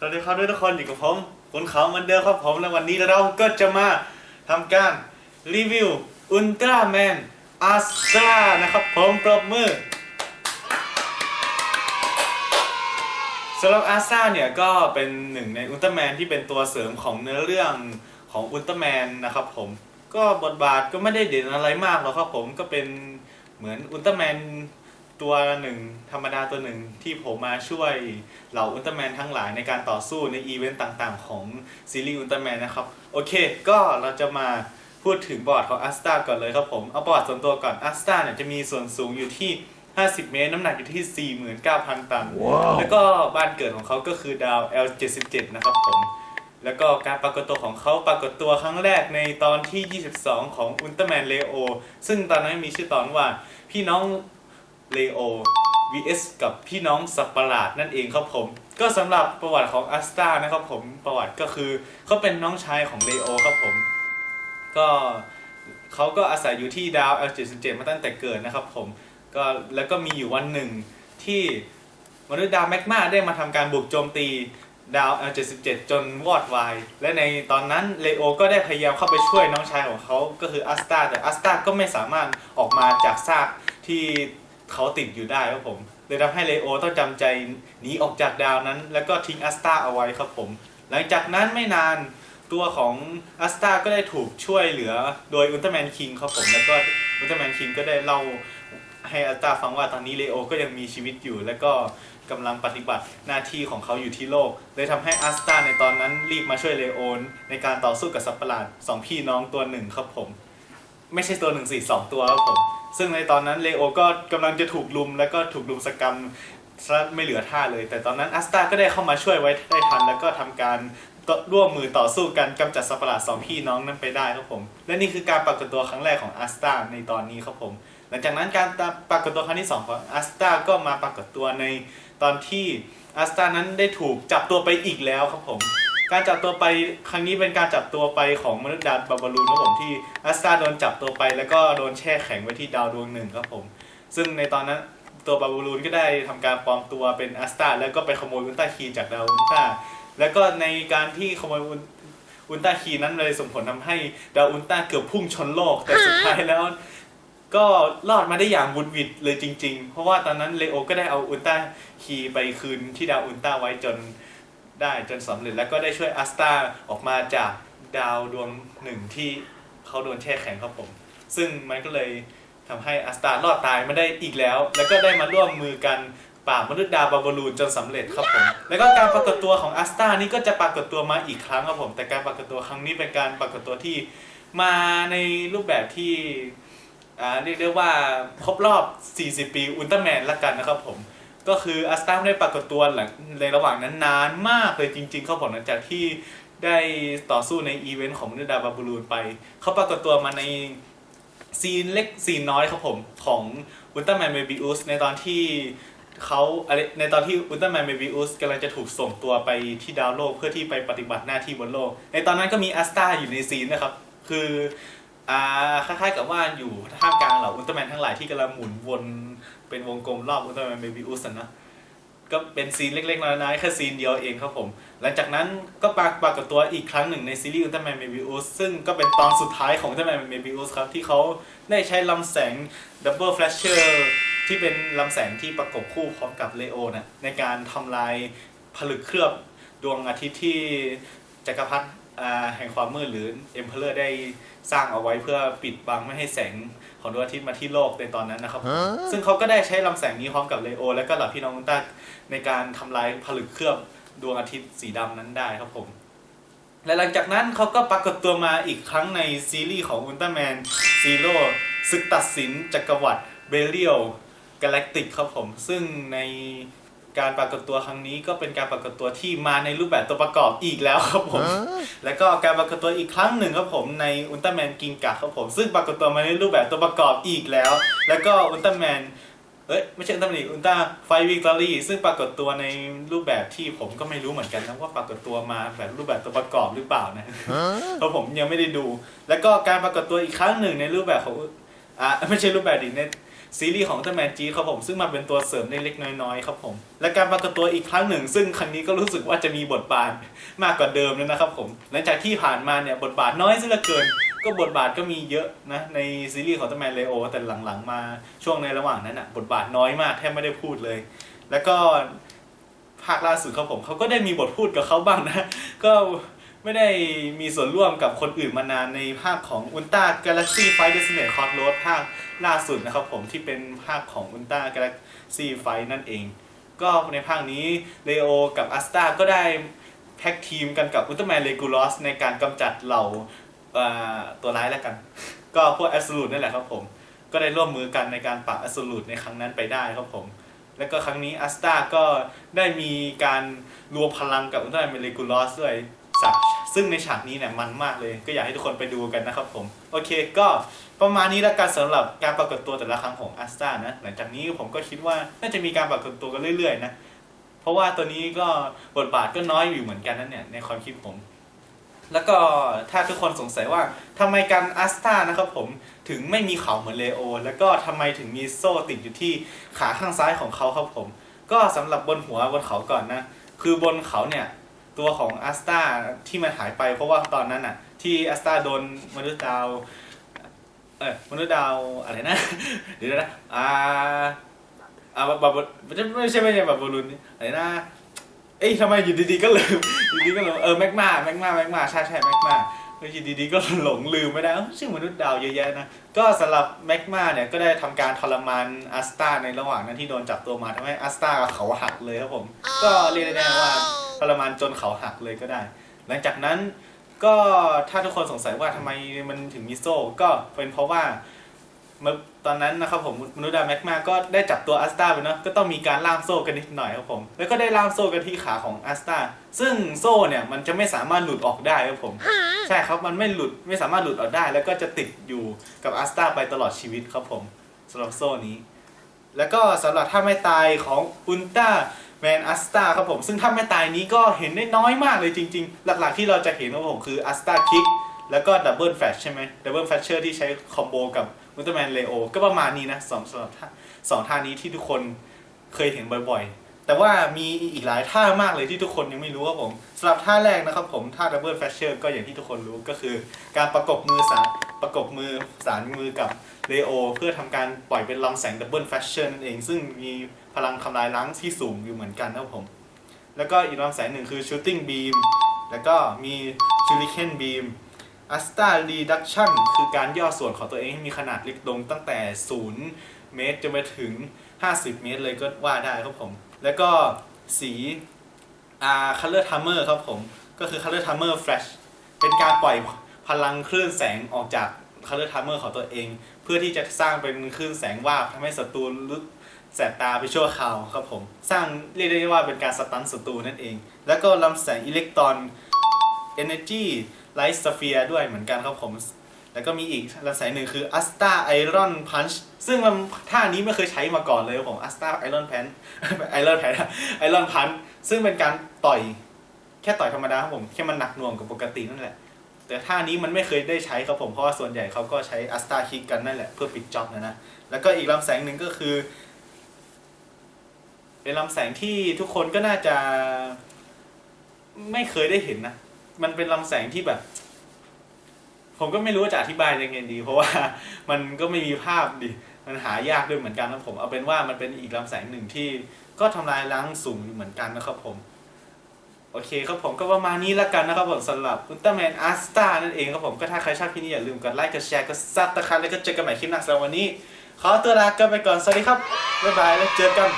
สวัสดีครับด้วยทุกคนอยู่กับผมคุณเขาเหมือนเดิมครับผมและวันนี้เราก็จะมาทำการรีวิวอุลตร้าแมนอัสตรานะครับผมปรบมือสำหรับอาซ่าเนี่ยก็เป็นหนึ่งในอุลตร้าแมนที่เป็นตัวเสริมของเนื้อเรื่องของอุลตร้าแมนนะครับผมก็บทบาทก็ไม่ได้เด่นอะไรมากหรอกครับผมก็เป็นเหมือนอุลตร้าแมน ตัวหนึ่งธรรมดาตัวหนึ่งที่ผมมาช่วยเหล่าอุลตร้าแมนทั้งหลายในการต่อสู้ในอีเวนต์ต่างๆ ของซีรีส์อุลตร้าแมนนะครับ โอเค ก็เราจะมาพูดถึงบอร์ดของอัสตาก่อนเลยครับผม เอาบอร์ดส่วนตัวก่อนอัสตาเนี่ยจะมีส่วนสูงอยู่ที่ 50 เมตร น้ำหนักอยู่ที่ 49,000 ตันแล้วก็บ้านเกิดของเขาก็คือดาว L77 นะครับผมแล้วก็การปรากฏตัวของเขาปรากฏตัวครั้งแรกในตอนที่ 22 ของอุลตร้าแมนเลโอซึ่งตอนนั้นมีชื่อตอนว่าพี่น้อง เลโอ vs กับพี่น้องสัตว์ประหลาดนั่นเองครับผม ก็สำหรับประวัติของอัสตานะครับผมประวัติก็คือเขาเป็นน้องชายของเลโอครับผม ก็เขาก็อาศัยอยู่ที่ดาว L77 มาตั้งแต่เกิดนะครับผมก็แล้วก็มีอยู่วันหนึ่งที่มนุษย์ดาวแมกมาได้มาทำการบุกโจมตีดาว L77 จนวอดวาย และในตอนนั้นเลโอก็ได้พยายามเข้าไปช่วยน้องชายของเขาก็คืออัสตาแต่อัสตาก็ไม่สามารถออกมาจากซากที่ เขาติดอยู่ได้ครับผมเลยทำให้เลโอต้องจำใจหนีออกจากดาวนั้น แล้วก็ทิ้งอัสตาเอาไว้ครับผม หลังจากนั้นไม่นานตัวของอัสตาก็ได้ถูกช่วยเหลือโดยอุลตร้าแมนคิงครับผมแล้วก็อุลตร้าแมนคิงก็ได้เล่าให้อัสตาฟังว่าตอนนี้เลโอก็ยังมีชีวิตอยู่ แล้วก็กำลังปฏิบัติหน้าที่ของเขาอยู่ที่โลก เลยทำให้อัสตาในตอนนั้นรีบมาช่วยเลโอนในการต่อสู้กับสัตว์ประหลาดสองพี่น้องตัวหนึ่งครับผม ไม่ใช่ตัวหนึ่งสี่สองตัวครับผม ซึ่งในตอนนั้นเลโอก็กำลังจะถูกลุมแล้วก็ถูกลุมสกรรมซะไม่เหลือท่าเลย แต่ตอนนั้นอัสตาก็ได้เข้ามาช่วยไว้ได้ทัน แล้วก็ทำการต่อร่วมมือต่อสู้กันกำจัดสัตว์ประหลาดสองพี่น้องนั้นไปได้ครับผม และนี่คือการปรากฏตัวครั้งแรกของอัสตาในตอนนี้ครับผม หลังจากนั้นการปรากฏตัวครั้งที่สองของอัสตาก็มาปรากฏตัวในตอนที่อัสตานั้นได้ถูกจับตัวไปอีกแล้วครับผม การจับตัวไปครั้งนี้เป็นการจับตัวไปของมนุษย์ดาวบาบาลูนครับผมที่อัสตาโดนจับตัวไป แล้วก็โดนแช่แข็งไว้ที่ดาวดวงหนึ่งครับผม ซึ่งในตอนนั้นตัวบาบาลูนก็ได้ทำการปลอมตัวเป็นอัสตาแล้วก็ไปขโมยอุลตราคีจากดาวอุลตราแล้วก็ในการที่ขโมยอุลตราคีนั้นเลยส่งผลทำให้ดาวอุลตราเกือบพุ่งชนโลกแต่สุดท้ายแล้วก็รอดมาได้อย่างบุดหวิดเลยจริง ๆ เพราะว่าตอนนั้นเลโอก็ได้เอาอุลตราคีไปคืนที่ดาวอุลตราไว้จน ได้จนสำเร็จแล้วก็ได้ช่วยอัสตาออกมาจากดาวดวงหนึ่งที่เขาโดนแช่แข็งครับผม ซึ่งมันก็เลยทำให้อัสตารอดตายมาได้อีกแล้ว แล้วก็ได้มาร่วมมือกันปราบมนุษย์ดาวบาบลูนจนสำเร็จครับผม แล้วก็การปรากฏตัวของอัสตานี่ก็จะปรากฏตัวมาอีกครั้งครับผม แต่การปรากฏตัวครั้งนี้เป็นการปรากฏตัวที่มาในรูปแบบที่อ่าเรียกได้ว่าครบรอบ 40 ปีอุลตร้าแมนละกันนะครับผม ก็คืออัสตาไม่ได้ปรากฏตัวหลังในระหว่างนั้นนานมากเลยจริง ๆ เขาบอกหลังจากที่ได้ต่อสู้ในอีเวนต์ของมนุษย์ดาวบาบูลูนไป เขาปรากฏตัวมาในซีนเล็กซีนน้อยครับผมของอุลตร้าแมนเมบิอุสในตอนที่เขาอะไรในตอนที่อุลตร้าแมนเมบิอุสกำลังจะถูกส่งตัวไปที่ดาวโลกเพื่อที่ไปปฏิบัติหน้าที่บนโลก ในตอนนั้นก็มีอัสตาอยู่ในซีนนะครับ คือ อ่าคล้ายๆกับว่าอยู่ท่ามกลางเหล่าอุลตร้าแมนทั้งหลายที่กำลังหมุนวนเป็นวงกลมรอบอุลตร้าแมนเมบิอุสนะก็เป็นซีนเล็กๆน้อยๆแค่ซีนเดียวเองครับผม หลังจากนั้นก็ปรากปรากฏตัวอีกครั้งหนึ่งในซีรีส์อุลตร้าแมนเมบิอุสซึ่งก็เป็นตอนสุดท้ายของอุลตร้าแมนเมบิอุสครับ ที่เขาได้ใช้ลำแสงดับเบิลแฟลชเชอร์ที่เป็นลำแสงที่ประกบคู่พร้อมกับเลโอนะในการทำลายผลึกเคลือบดวงอาทิตย์ที่จักรพรรดิ แห่งความมืดหรือเอ็มเพลอร์ได้สร้างเอาไว้เพื่อปิดบังไม่ให้แสงของดวงอาทิตย์มาที่โลกในตอนนั้นนะครับ ซึ่งเขาก็ได้ใช้ลำแสงนี้พร้อมกับเลโอ และก็เหล่าพี่น้องอุลตร้าในการทำลายผลึกเคลือบดวงอาทิตย์สีดำนั้นได้ครับผม และหลังจากนั้นเขาก็ปรากฏตัวมาอีกครั้งในซีรีส์ของอุลตร้าแมนซีโร่ศึกตัดสินจักรวรรดิเบเรียลกาแล็กติกครับผม ซึ่งใน การปรากฏตัวครั้งนี้ก็เป็นการปรากฏตัวที่มาในรูปแบบตัวประกอบอีกแล้วครับผม แล้วก็การปรากฏตัวอีกครั้งหนึ่งครับผมในอุลตร้าแมนกิงกะครับผม ซึ่งปรากฏตัวมาในรูปแบบตัวประกอบอีกแล้ว แล้วก็อุลตร้าแมนเอ้ยไม่ใช่อุลตร้าแมนอุลตร้าไฟวิกตอรี่ซึ่งปรากฏตัวในรูปแบบที่ผมก็ไม่รู้เหมือนกันนะว่าปรากฏตัวมาแบบรูปแบบตัวประกอบหรือเปล่านะเพราะผมยังไม่ได้ดู แล้วก็การปรากฏตัวอีกครั้งหนึ่งในรูปแบบของอ่าไม่ใช่รูปแบบดิใน ซีรีส์ของอุลตร้าแมนจีครับผมซึ่งมาเป็นตัวเสริมเล็กๆน้อยๆครับผมและการปรากฏตัวอีกครั้งหนึ่ง ซึ่งครั้งนี้ก็รู้สึกว่าจะมีบทบาทมากกว่าเดิมแล้วนะครับผมหลังจากที่ผ่านมาเนี่ยบทบาทน้อยซะเหลือเกิน ก็บทบาทก็มีเยอะนะในซีรีส์ของอุลตร้าแมนเลโอแต่หลังๆ มาช่วงในระหว่างนั้นอะบทบาทน้อยมากแทบไม่ได้พูดเลย แล้วก็ภาคล่าสุดครับผมเขาก็ได้มีบทพูดกับเขาบ้างนะก็ ไม่ได้มีส่วนร่วมกับคนอื่นมานานในภาคของ Ultra Galaxy Fight Destination Cross Road ภาคล่าสุดนะครับผมที่เป็นภาคของ Ultra Galaxy Fight นั่นเอง ก็ในภาคนี้เลโอกับอัสตาก็ได้แพ็กทีมกันกับอุลตร้าแมนเลกูลอสในการกำจัดเหล่าตัวร้ายแล้วกัน ก็พวกแอส o ู e นั่นแหละครับผม ก็ได้ร่วมมือกันในการปราบแอส o ู e ในครั้งนั้นไปได้ครับผม แล้วก็ครั้งนี้อัสตาก็ได้มีการรวมพลังกับอุลตร้าแมนเลกูลอสด้วย ฉากซึ่งในฉากนี้เนี่ยมันมากเลย ก็อยากให้ทุกคนไปดูกันนะครับผม โอเคก็ประมาณนี้แล้วกันสำหรับการปรากฏตัวแต่ละครั้งของอัสตานะ หลังจากนี้ผมก็คิดว่าน่าจะมีการปรากฏตัวกันเรื่อยๆนะเพราะว่าตัวนี้ก็บทบาทก็น้อยอยู่เหมือนกันนั่นเนี่ยในความคิดผมแล้วก็ถ้าทุกคนสงสัยว่าทำไมการอัสตานะครับผมถึงไม่มีเขาเหมือนเลโอ แล้วก็ทำไมถึงมีโซ่ติดอยู่ที่ขาข้างซ้ายของเขาครับผม ก็สำหรับบนหัวบนเขาก่อนนะ คือบนเขาเนี่ย ตัวของอัสตาที่มันหายไปเพราะว่าตอนนั้นอะ ที่อัสตาโดนมนุษย์ดาวเออมนุษย์ดาวอะไรนะเดี๋ยวนะอ่าอ่าบาบไม่ใช่ไม่ใช่ไม่ใช่บาบอลูนอะไรนะเอ้ยทำไมอยู่ดีๆก็ลืมอยู่ดีๆก็ลืมเออแมกมาแมกมาแมกมาใช่ใช่แมกมาแล้วอยู่ดีๆก็หลงลืมไม่ได้เอ้าชื่อมนุษย์ดาวเยอะแยะนะ ก็สำหรับแมกมาเนี่ยก็ได้ทำการทรมานอัสตาในระหว่างนั้นที่โดนจับตัวมาทำให้อัสตาเขาหักเลยครับผม ก็เรียกได้ว่า ทรมานจนเขาหักเลยก็ได้ หลังจากนั้นก็ถ้าทุกคนสงสัยว่าทำไมมันถึงมีโซ่ก็เป็นเพราะว่าเมื่อตอนนั้นนะครับผมมนุษย์ดาแมกมาก็ได้จับตัวอัสตาไปเนาะก็ต้องมีการล่ามโซ่กันนิดหน่อยครับผม แล้วก็ได้ล่ามโซ่กันที่ขาของอัสตาซึ่งโซ่เนี่ยมันจะไม่สามารถหลุดออกได้ครับผม ใช่ครับมันไม่หลุดไม่สามารถหลุดออกได้ แล้วก็จะติดอยู่กับอัสตาไปตลอดชีวิตครับผมสำหรับโซ่นี้ แล้วก็สำหรับท่าไม่ตายของอุลตร้า แมนอัสตาครับผม ซึ่งท่าไม่ตายนี้ก็เห็นได้น้อยมากเลยจริง ๆ หลักๆที่เราจะเห็นครับผมคืออัสตาคิกแล้วก็ดับเบิลแฟชใช่ไหมดับเบิลแฟชเชอร์ที่ใช้คอมโบกับอุลตร้าแมนเลโอก็ประมาณนี้นะสองสำหรับท่าสองท่านี้ที่ทุกคนเคยเห็นบ่อยๆ แต่ว่ามีอีกหลายท่ามากเลยที่ทุกคนยังไม่รู้ครับผมสำหรับท่าแรกนะครับผมท่าดับเบิลแฟชเชอร์ก็อย่างที่ทุกคนรู้ก็คือ การประกบมือสารประกบมือสารมือกับเลโอเพื่อทำการปล่อยเป็นลำแสงดับเบิลแฟชเชอร์นั่นเอง ซึ่งมี ลังทำลายล้างที่สูงอยู่เหมือนกันนะครับผม แล้วก็อีกลำแสงหนึ่งคือ shooting beam แล้วก็มี shuriken beam asta reduction คือการย่อส่วนของตัวเองให้มีขนาดเล็กลงตั้งแต่ 0 เมตรจนไปถึง 50 เมตรเลยก็ว่าได้ครับผม แล้วก็สี color timer ครับผม ก็คือ color timer flash เป็นการปล่อยพลังคลื่นแสงออกจาก color timer ของตัวเอง เพื่อที่จะสร้างเป็นคลื่นแสงวาบทำให้ศัตรูรู้ แสบตาไปชั่วคราวครับผม สร้างเรียกได้ว่าเป็นการสตันศัตรูนั่นเอง แล้วก็ลำแสงอิเล็กตรอน energy light sphere ด้วยเหมือนกันครับผม แล้วก็มีอีกลำแสงหนึ่งคือ Asta Iron Punch ซึ่งมันท่านี้ไม่เคยใช้มาก่อนเลยครับผม Asta Iron Punch Iron Punch Iron Punch ซึ่งเป็นการต่อยแค่ต่อยธรรมดาครับผม แค่มันหนักหน่วงกว่าปกตินั่นแหละ แต่ท่านี้มันไม่เคยได้ใช้ครับผม เพราะว่าส่วนใหญ่เขาก็ใช้ Asta Kick กันนั่นแหละเพื่อปิดจ็อบนะนะ แล้วก็อีกลำแสงหนึ่งก็คือ เป็นลำแสงที่ทุกคนก็น่าจะ ไม่เคยได้เห็นนะ มันเป็นลำแสงที่แบบ ผมก็ไม่รู้ว่าจะอธิบายยังไงดี เพราะว่ามันก็ไม่มีภาพดิ มันหายากด้วยเหมือนกันนะผม เอาเป็นว่ามันเป็นอีกลำแสงหนึ่งที่ก็ทำลายล้างสูงเหมือนกันนะครับผม โอเคครับผมก็ประมาณนี้ล้วกันนะครับผมสำหรับอุลตร้าแมนอาร์สตานั่นเองครับผมก็ถ้าใครชอบคลิปนี้อย่าลืมกดไลค์กดแชร์กดซับตะครัแล้วก็เจอกันใหม่คลิปหน้าสำหรับวันนี้ ขอตัวลากันไปก่อนสวัสดีครับบ๊ายบายแล้วเจอกัน